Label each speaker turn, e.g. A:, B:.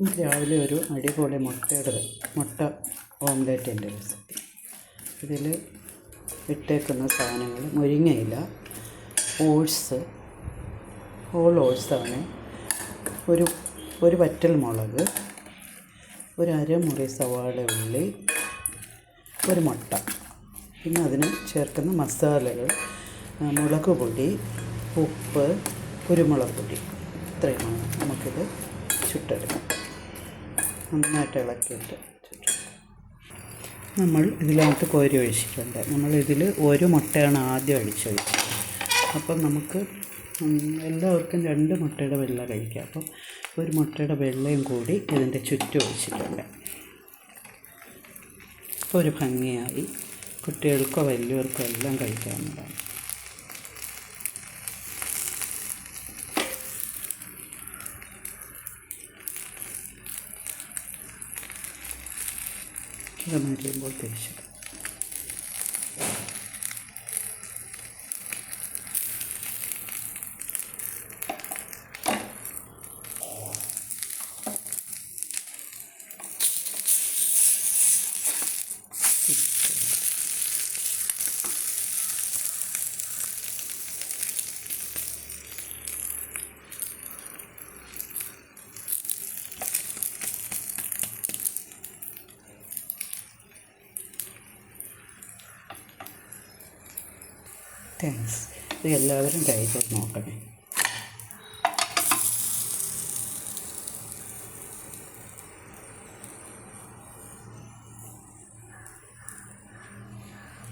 A: രാവിലെ ഒരു അടിപൊളി മുട്ടയുടെ മുട്ട ഓംലെറ്റിന്റെ റെസിപ്പി. ഇതിൽ ഇട്ടേക്കുന്ന സാധനങ്ങൾ മുരിങ്ങയില ഓട്സ് ഹോൾ ഓട്സാണ് ഒരു ഒരു വറ്റൽ മുളക് ഒരു അരമുറി സവാള ഉള്ളി ഒരു മുട്ട. പിന്നെ അതിന് ചേർക്കുന്ന മസാലകൾ മുളക് പൊടി ഉപ്പ് കുരുമുളക് പൊടി. ഇത്രയുമാണ് നമുക്കിത് ചുട്ടെടുക്കാം. നന്നായിട്ട് ഇളക്കിയിട്ട് നമ്മൾ ഇതിനകത്ത് കോരി ഒഴിച്ചിട്ടുണ്ട്. നമ്മളിതിൽ ഒരു മുട്ടയാണ് ആദ്യം അടിച്ചൊഴിച്ചത് അപ്പം നമുക്ക് എല്ലാവർക്കും രണ്ട് മുട്ടയുടെ വെള്ള കഴിക്കാം. അപ്പം ഒരു മുട്ടയുടെ വെള്ളയും കൂടി ഇതിന്റെ ചുറ്റും ഒഴിച്ചിട്ടുണ്ട്. അപ്പോൾ ഒരു ഭംഗിയായി കുട്ടികൾക്കോ വലിയവർക്കോ എല്ലാം കഴിക്കാവുന്നതാണ്. ഇത് മരിയുമ്പോൾ തിരിച്ചിടും താങ്ക്സ് ഇത് എല്ലാവരും ട്രൈ ചെയ്ത് നോക്കണേ.